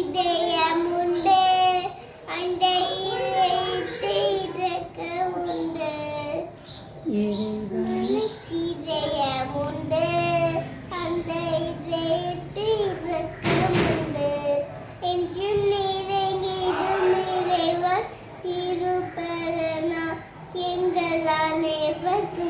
இதயமுண்டு அண்டையில் வைத்து இறக்க உண்டு இறைவனுக்கு இதயமுண்டு அண்டையில் வைத்து இறக்க உண்டு என்றும் நிறைங்கிடும் இறைவன் இருப்பதனா எங்கள் அனைவருக்கும்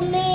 me